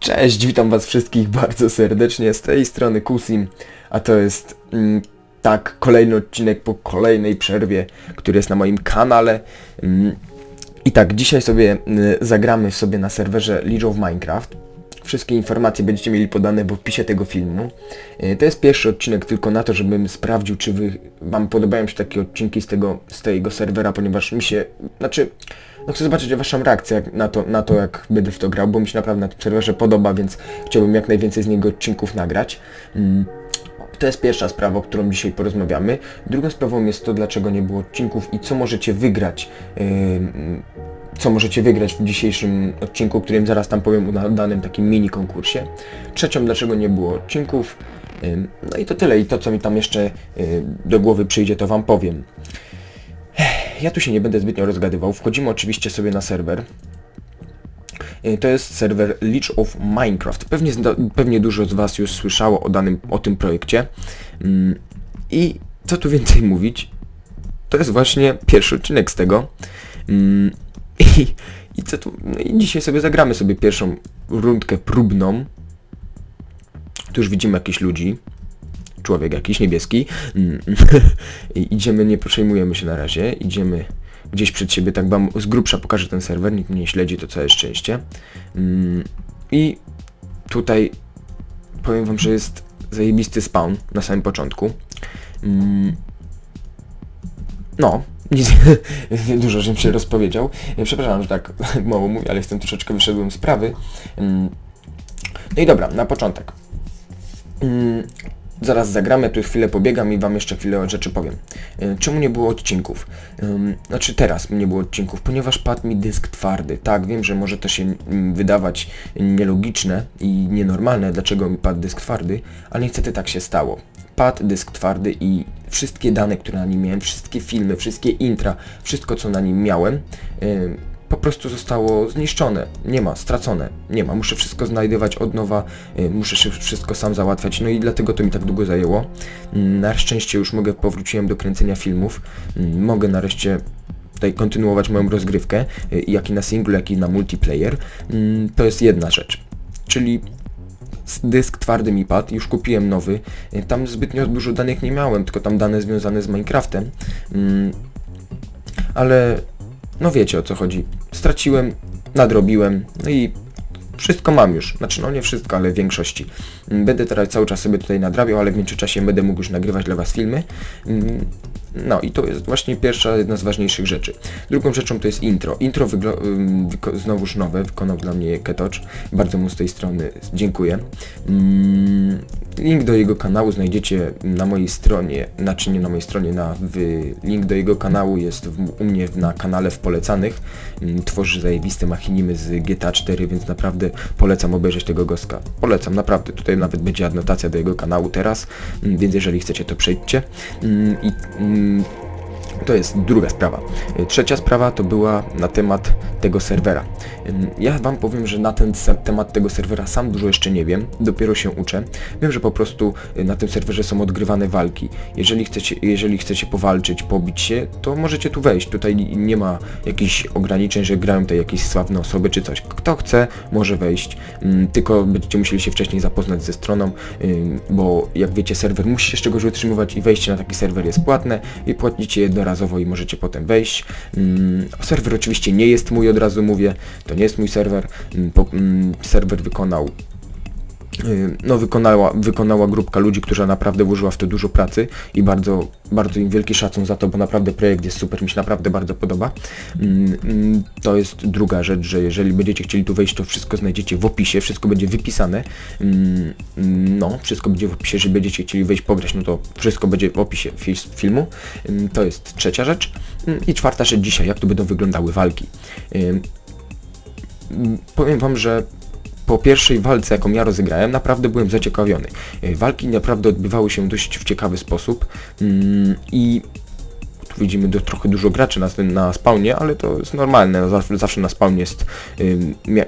Cześć, witam was wszystkich bardzo serdecznie z tej strony Kusim, a to jest mm, tak kolejny odcinek po kolejnej przerwie, który jest na moim kanale. Mm, I tak, dzisiaj sobie y, zagramy sobie na serwerze League of Minecraft. Wszystkie informacje będziecie mieli podane w opisie tego filmu. Y, To jest pierwszy odcinek tylko na to, żebym sprawdził, czy wy, wam podobają się takie odcinki z tego, z tego serwera, ponieważ mi się, znaczy, no chcę zobaczyć waszą reakcję na to, na to, jak będę w to grał, bo mi się naprawdę na tym serwerze podoba, więc chciałbym jak najwięcej z niego odcinków nagrać. Mm. To jest pierwsza sprawa, o którą dzisiaj porozmawiamy. Drugą sprawą jest to, dlaczego nie było odcinków i co możecie wygrać. ym, co możecie wygrać w dzisiejszym odcinku, o którym zaraz tam powiem na danym takim mini konkursie. Trzecią, dlaczego nie było odcinków. No i to tyle. I to, co mi tam jeszcze y, do głowy przyjdzie, to wam powiem. Ja tu się nie będę zbytnio rozgadywał. Wchodzimy oczywiście sobie na serwer. Y, To jest serwer Leech of Minecraft. Pewnie, pewnie dużo z Was już słyszało o, danym, o tym projekcie. I co tu więcej mówić? To jest właśnie pierwszy odcinek z tego. I, i co tu? No i dzisiaj sobie zagramy sobie pierwszą rundkę próbną. Tu już widzimy jakichś ludzi. Człowiek jakiś niebieski. Mm, idziemy, nie przejmujemy się na razie. Idziemy gdzieś przed siebie, tak wam z grubsza pokażę ten serwer, nikt mnie nie śledzi, to całe szczęście. Mm, I tutaj powiem wam, że jest zajebisty spawn na samym początku. Mm, No, dużo żebym się rozpowiedział. E, Przepraszam, że tak mało mówię, ale jestem troszeczkę wyszedłem z sprawy. Mm, No i dobra, na początek. Zaraz zagramy, tu chwilę pobiegam i wam jeszcze chwilę rzeczy powiem. E, Czemu nie było odcinków? Znaczy teraz nie było odcinków, ponieważ padł mi dysk twardy. Tak, wiem, że może to się mm, wydawać nielogiczne i nienormalne, dlaczego mi padł dysk twardy, ale niestety tak się stało. Padł dysk twardy i wszystkie dane, które na nim miałem, wszystkie filmy, wszystkie intra, wszystko co na nim miałem, po prostu zostało zniszczone. Nie ma, stracone. Nie ma. Muszę wszystko znajdywać od nowa, y, muszę się wszystko sam załatwiać, no i dlatego to mi tak długo zajęło. Mm, Na szczęście już mogę, powróciłem do kręcenia filmów. Mm, Mogę nareszcie tutaj kontynuować moją rozgrywkę, y, jak i na singlu, jak i na multiplayer. Mm, To jest jedna rzecz. Czyli dysk twardy mi padł, już kupiłem nowy. Y, Tam zbytnio dużo danych nie miałem, tylko tam dane związane z Minecraftem. Ale no wiecie o co chodzi. Straciłem, nadrobiłem, no i wszystko mam już. Znaczy no nie wszystko, ale w większości. Mm, Będę teraz cały czas sobie tutaj nadrabiał, ale w międzyczasie będę mógł już nagrywać dla Was filmy. Mm, No i to jest właśnie pierwsza, jedna z ważniejszych rzeczy. Drugą rzeczą to jest intro. Intro znowuż nowe, wykonał dla mnie Ketocz. Bardzo mu z tej strony dziękuję. Mm, Link do jego kanału znajdziecie na mojej stronie, znaczy nie na mojej stronie, na, link do jego kanału jest w, u mnie na kanale w polecanych. Tworzy zajebiste machinimy z GTA 4, więc naprawdę polecam obejrzeć tego goska. Polecam, naprawdę. Tutaj nawet będzie adnotacja do jego kanału teraz, mm, więc jeżeli chcecie to przejdźcie. Mm, I mm, to jest druga sprawa. Y, Trzecia sprawa to była na temat tego serwera. Ja Wam powiem, że na ten temat tego serwera sam dużo jeszcze nie wiem, dopiero się uczę. Wiem, że po prostu y, na tym serwerze są odgrywane walki. Jeżeli chcecie, jeżeli chcecie powalczyć, pobić się, to możecie tu wejść. Tutaj nie ma jakichś ograniczeń, że grają tutaj jakieś sławne osoby czy coś. Kto chce, może wejść. Ym, Tylko będziecie musieli się wcześniej zapoznać ze stroną, bo jak wiecie, serwer musi się z czegoś utrzymywać i wejście na taki serwer jest płatne i płacicie jednorazowo i możecie potem wejść. Mm, Serwer oczywiście nie jest mój, od razu mówię, to nie jest mój serwer. Mm, mm, Serwer wykonał no wykonała, wykonała grupka ludzi, która naprawdę włożyła w to dużo pracy i bardzo, bardzo im wielki szacun za to, bo naprawdę projekt jest super, mi się naprawdę bardzo podoba. Mm, mm, To jest druga rzecz, że jeżeli będziecie chcieli tu wejść, to wszystko znajdziecie w opisie, wszystko będzie wypisane. Mm, No, wszystko będzie w opisie, jeżeli będziecie chcieli wejść pograć, no to wszystko będzie w opisie fil- filmu. To jest trzecia rzecz. I czwarta rzecz dzisiaj, jak tu będą wyglądały walki. Mm, Powiem wam, że po pierwszej walce, jaką ja rozegrałem, naprawdę byłem zaciekawiony. Y, Walki naprawdę odbywały się dość w ciekawy sposób mm, i widzimy do, trochę dużo graczy na, na spawnie, ale to jest normalne, no, zawsze, zawsze na spawnie jest y,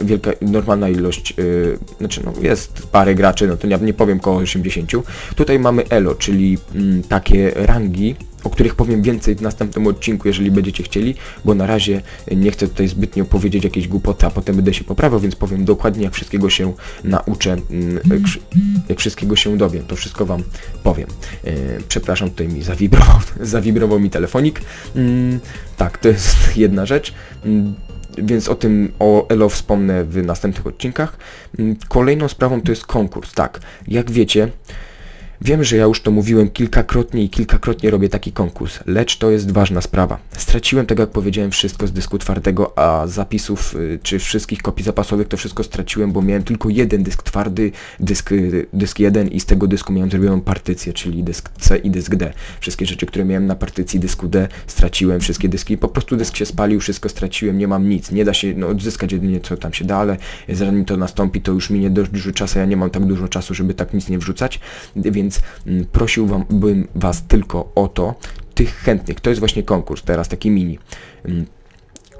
wielka, normalna ilość, y, znaczy no jest parę graczy, no to nie, nie powiem koło 80. Tutaj mamy elo, czyli y, takie rangi, o których powiem więcej w następnym odcinku, jeżeli będziecie chcieli, bo na razie nie chcę tutaj zbytnio powiedzieć jakieś głupoty, a potem będę się poprawiał, więc powiem dokładnie jak wszystkiego się nauczę, mm, jak wszystkiego się dowiem, to wszystko Wam powiem. E, przepraszam, tutaj mi zawibrował, zawibrował mi telefonik. Mm, tak, to jest jedna rzecz mm, więc o tym, o ELO wspomnę w następnych odcinkach. Kolejną sprawą to jest konkurs, tak. Jak wiecie, Wiem, że ja już to mówiłem kilkakrotnie i kilkakrotnie robię taki konkurs, lecz to jest ważna sprawa. Straciłem, tak jak powiedziałem, wszystko z dysku twardego, a zapisów y, czy wszystkich kopii zapasowych to wszystko straciłem, bo miałem tylko jeden dysk twardy, dysk, y, dysk 1 i z tego dysku miałem zrobioną partycję, czyli dysk C i dysk D. Wszystkie rzeczy, które miałem na partycji dysku D straciłem, wszystkie dyski, po prostu dysk się spalił, wszystko straciłem, nie mam nic, nie da się no, odzyskać jedynie co tam się da, ale zanim to nastąpi, to już minie dość dużo czasu, ja nie mam tak dużo czasu, żeby tak nic nie wrzucać, więc więc mm, prosiłbym Was tylko o to, tych chętnych, to jest właśnie konkurs, teraz taki mini. Mm,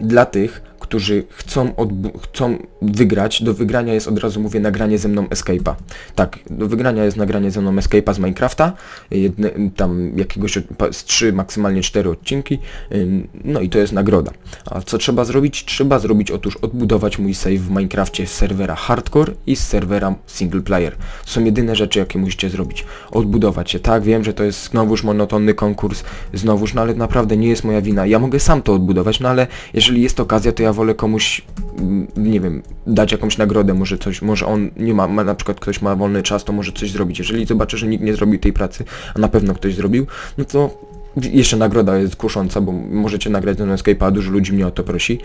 dla tych, którzy chcą, chcą wygrać, do wygrania jest od razu mówię nagranie ze mną Escape'a. Tak, do wygrania jest nagranie ze mną Escape'a z Minecrafta, jedne, tam jakiegoś z 3, maksymalnie 4 odcinki, no i to jest nagroda. A co trzeba zrobić? Trzeba zrobić otóż odbudować mój save w Minecrafcie z serwera hardcore i z serwera single player. Są jedyne rzeczy, jakie musicie zrobić. Odbudować się. Tak, wiem, że to jest znowuż monotonny konkurs, znowuż, no ale naprawdę nie jest moja wina. Ja mogę sam to odbudować, no ale jeżeli jest okazja, to ja wolę komuś, mm, nie wiem, dać jakąś nagrodę, może coś, może on nie ma, ma, na przykład ktoś ma wolny czas, to może coś zrobić. Jeżeli zobaczę, że nikt nie zrobił tej pracy, a na pewno ktoś zrobił, no to jeszcze nagroda jest kusząca, bo możecie nagrać ten Escape'a, dużo ludzi mnie o to prosi,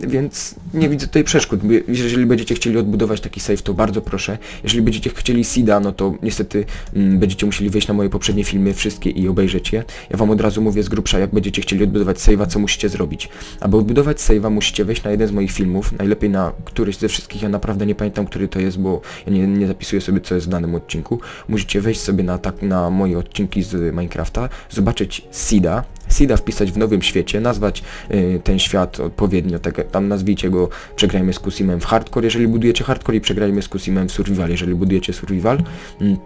więc nie widzę tutaj przeszkód. Jeżeli będziecie chcieli odbudować taki save, to bardzo proszę. Jeżeli będziecie chcieli SIDA, no to niestety będziecie musieli wejść na moje poprzednie filmy, wszystkie i obejrzeć je. Ja wam od razu mówię z grubsza, jak będziecie chcieli odbudować save'a, co musicie zrobić. Aby odbudować save'a, musicie wejść na jeden z moich filmów, najlepiej na któryś ze wszystkich, ja naprawdę nie pamiętam, który to jest, bo ja nie, nie zapisuję sobie, co jest w danym odcinku. Musicie wejść sobie na, tak, na moje odcinki z Minecrafta, zobaczyć użyć SIDA, SIDA wpisać w nowym świecie, nazwać y, ten świat odpowiednio, tak, tam nazwijcie go Przegrajmy z Kusimem w hardcore, jeżeli budujecie hardcore i Przegrajmy z Kusimem w survival, jeżeli budujecie survival. Y,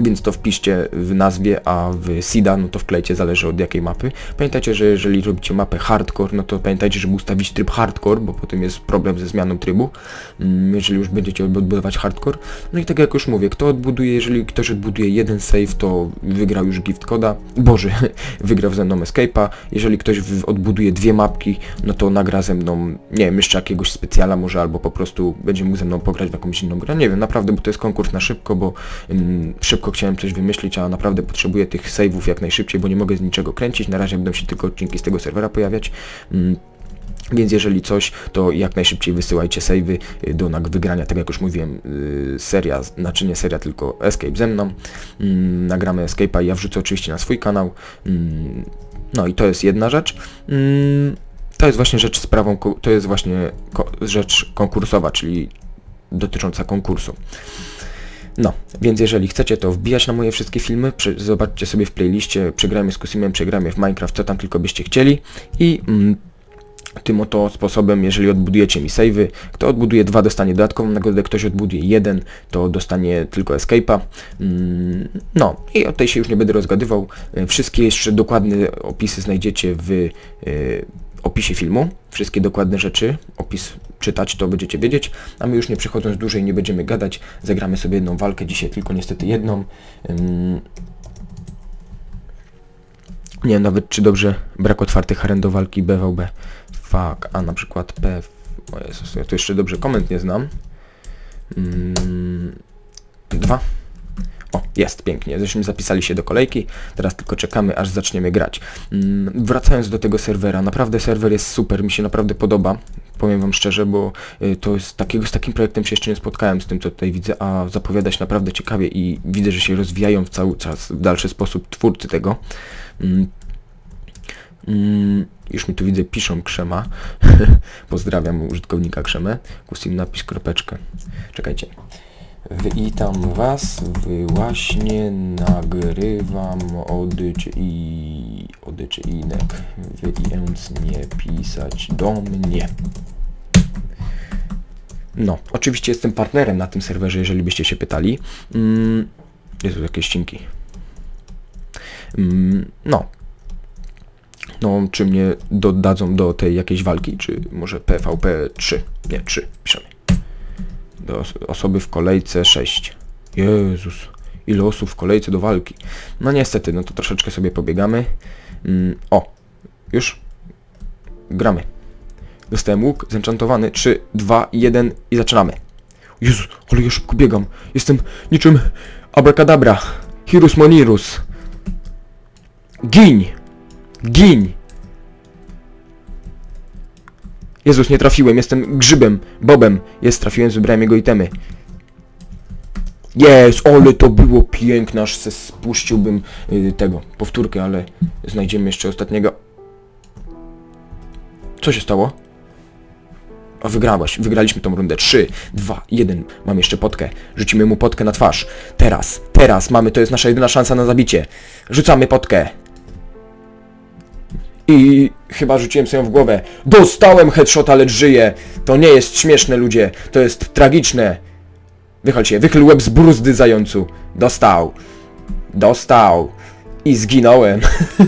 więc to wpiszcie w nazwie, a w SIDA, no to wklejcie, zależy od jakiej mapy. Pamiętajcie, że jeżeli robicie mapę hardcore, no to pamiętajcie, żeby ustawić tryb hardcore, bo potem jest problem ze zmianą trybu, mm, jeżeli już będziecie odbudować hardcore. No i tak jak już mówię, kto odbuduje, jeżeli ktoś odbuduje jeden save, to wygrał już gift koda, boże, wygrał ze mną escape'a. Jeżeli ktoś odbuduje dwie mapki, no to nagra ze mną, nie wiem, jeszcze jakiegoś specjala może, albo po prostu będzie mógł ze mną pograć w jakąś inną grę. Nie wiem, naprawdę, bo to jest konkurs na szybko, bo ym, szybko szybko chciałem coś wymyślić, a naprawdę potrzebuję tych save'ów jak najszybciej, bo nie mogę z niczego kręcić. Na razie będą się tylko odcinki z tego serwera pojawiać. Mm. Więc jeżeli coś, to jak najszybciej wysyłajcie savey y, do wygrania, tak jak już mówiłem, yy, seria, znaczy nie seria, tylko Escape ze mną. Yy, nagramy Escape'a i ja wrzucę oczywiście na swój kanał. Yy, no i to jest jedna rzecz. Mm, to jest właśnie rzecz sprawą, to jest właśnie rzecz konkursowa, czyli dotycząca konkursu. No, więc jeżeli chcecie to wbijać na moje wszystkie filmy, zobaczcie sobie w playliście Przegramy z Kusimem, Przegramy w Minecraft, co tam tylko byście chcieli i mm, tym oto sposobem, jeżeli odbudujecie mi savey, kto odbuduje dwa dostanie dodatkową nagrodę, ktoś odbuduje jeden, to dostanie tylko escape'a. Mm, no i o tej się już nie będę rozgadywał. Wszystkie jeszcze dokładne opisy znajdziecie w y, opisie filmu. Wszystkie dokładne rzeczy, opis czytać, to będziecie wiedzieć, a my już nie przechodząc dłużej nie będziemy gadać, zagramy sobie jedną walkę, dzisiaj tylko niestety jedną. nie wiem nawet czy dobrze brak otwartych aren do walki BVB. Fuck, a na przykład P... O Jezus, ja tu jeszcze dobrze koment nie znam. dwa. O, jest, pięknie. Zresztą zapisali się do kolejki, teraz tylko czekamy, aż zaczniemy grać. Wracając do tego serwera, naprawdę serwer jest super, mi się naprawdę podoba. Powiem wam szczerze, bo y, to jest takiego, z takim projektem się jeszcze nie spotkałem z tym, co tutaj widzę, a zapowiada się naprawdę ciekawie i widzę, że się rozwijają w cały czas w dalszy sposób twórcy tego. Mm, mm, już mi tu widzę, piszą Krzema. Pozdrawiam użytkownika Krzemę. Kusim napisz kropeczkę. Czekajcie. Witam was, właśnie nagrywam odycie i odcinek, więc nie pisać do mnie. No, oczywiście jestem partnerem na tym serwerze, jeżeli byście się pytali. Mm, Jezu, jakieś ścinki. Mm, no. No, czy mnie dodadzą do tej jakiejś walki, czy może PvP 3? Nie, 3 piszemy. Do os osoby w kolejce 6. Jezus, ile osób w kolejce do walki. No niestety, no to troszeczkę sobie pobiegamy. Mm, o, już gramy. Dostałem łuk zenchantowany. 3, 2, 1 i zaczynamy. Jezus, ale ja szybko biegam. Jestem niczym abracadabra. Hirus Monirus. Giń! Giń! Jezus, nie trafiłem. Jestem grzybem, bobem. Jest, trafiłem, wybrałem jego itemy. Jest, ale to było piękne, aż se spuściłbym y, tego, powtórkę, ale znajdziemy jeszcze ostatniego. Co się stało? A wygrałaś, wygraliśmy tą rundę. 3, 2, 1. Mam jeszcze potkę. Rzucimy mu potkę na twarz. Teraz, teraz mamy, to jest nasza jedyna szansa na zabicie. Rzucamy potkę. I chyba rzuciłem sobie ją w głowę. Dostałem headshota, lecz żyję. To nie jest śmieszne, ludzie. To jest tragiczne. Wychol się, wychyl łeb z bruzdy zającu. Dostał. Dostał. I zginąłem.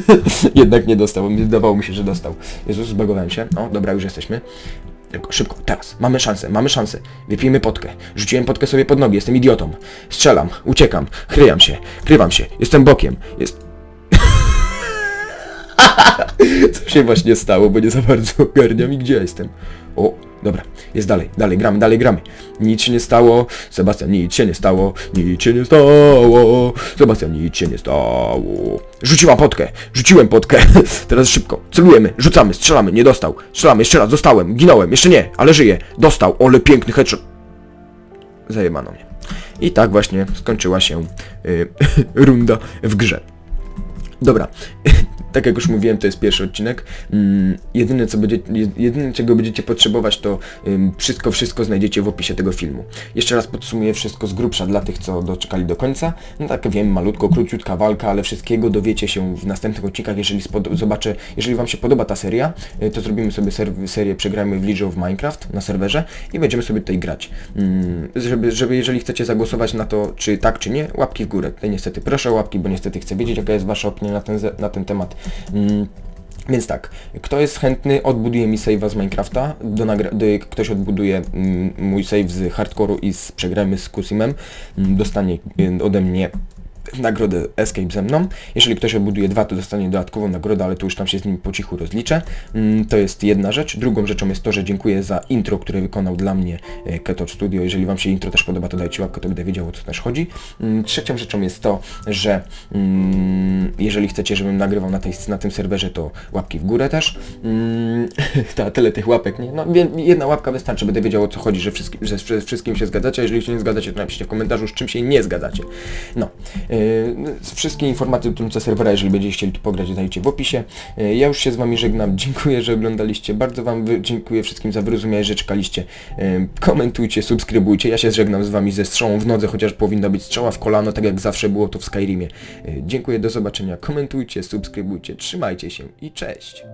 Jednak nie dostał, wydawało mi się, że dostał. Jezus, zbagowałem się. O, dobra, już jesteśmy. Tylko szybko, teraz. Mamy szansę, mamy szansę. Wypijmy potkę. Rzuciłem potkę sobie pod nogi, jestem idiotą. Strzelam, uciekam, kryjam się, krywam się, jestem bokiem. Jest... Co się właśnie stało, bo nie za bardzo ogarniam i gdzie ja jestem. O, dobra, jest dalej, dalej, gramy, dalej, gramy. Nic się nie stało, Sebastian, nic się nie stało, nic się nie stało, Sebastian, nic się nie stało. Rzuciłam potkę, rzuciłem potkę, teraz szybko, celujemy, rzucamy, strzelamy, nie dostał, strzelamy, jeszcze raz, dostałem, ginąłem, jeszcze nie, ale żyję, dostał, ole piękny headshot. Zajebano mnie. I tak właśnie skończyła się y, runda w grze. Dobra, tak jak już mówiłem, to jest pierwszy odcinek. Mm, jedyne, co będzie, jedyne czego będziecie potrzebować, to wszystko, wszystko znajdziecie w opisie tego filmu. Jeszcze raz podsumuję wszystko z grubsza dla tych, co doczekali do końca. No tak wiem, malutko, króciutka walka, ale wszystkiego dowiecie się w następnych odcinkach, jeżeli zobaczę, jeżeli Wam się podoba ta seria, y, to zrobimy sobie serię Przegrajmy w League of Minecraft na serwerze i będziemy sobie tutaj grać. Ym, żeby, żeby jeżeli chcecie zagłosować na to, czy tak, czy nie, łapki w górę. Tutaj niestety proszę o łapki, bo niestety chcę wiedzieć, jaka jest Wasza opinia na ten, na ten temat. Mm, więc tak, kto jest chętny, odbuduje mi save'a z Minecrafta, do ktoś odbuduje mm, mój save z hardcore'u i z przegramy z Kusimem, mm, dostanie y, ode mnie nagrodę Escape ze mną. Jeżeli ktoś odbuduje dwa, to dostanie dodatkową nagrodę, ale to już tam się z nim po cichu rozliczę. Mm, to jest jedna rzecz. Drugą rzeczą jest to, że dziękuję za intro, które wykonał dla mnie e, Keto Studio. Jeżeli Wam się intro też podoba, to dajcie łapkę, to będę wiedział o co też chodzi. Mm, trzecią rzeczą jest to, że mm, jeżeli chcecie, żebym nagrywał na, tej, na tym serwerze, to łapki w górę też. Ta, tyle tych łapek, nie? No, jedna łapka wystarczy, będę wiedział o co chodzi, że, wszystkim, że z wszystkim się zgadzacie, jeżeli się nie zgadzacie, to napiszcie w komentarzu, z czym się nie zgadzacie. No. Z wszystkie informacje dotyczące serwera, jeżeli będziecie chcieli tu pograć, dajcie w opisie. Ja już się z Wami żegnam. Dziękuję, że oglądaliście. Bardzo Wam dziękuję wszystkim za wyrozumiałe, że czekaliście. Komentujcie, subskrybujcie. Ja się żegnam z Wami ze strzałą w nodze, chociaż powinna być strzała w kolano, tak jak zawsze było to w Skyrimie. Dziękuję, do zobaczenia. Komentujcie, subskrybujcie, trzymajcie się i cześć.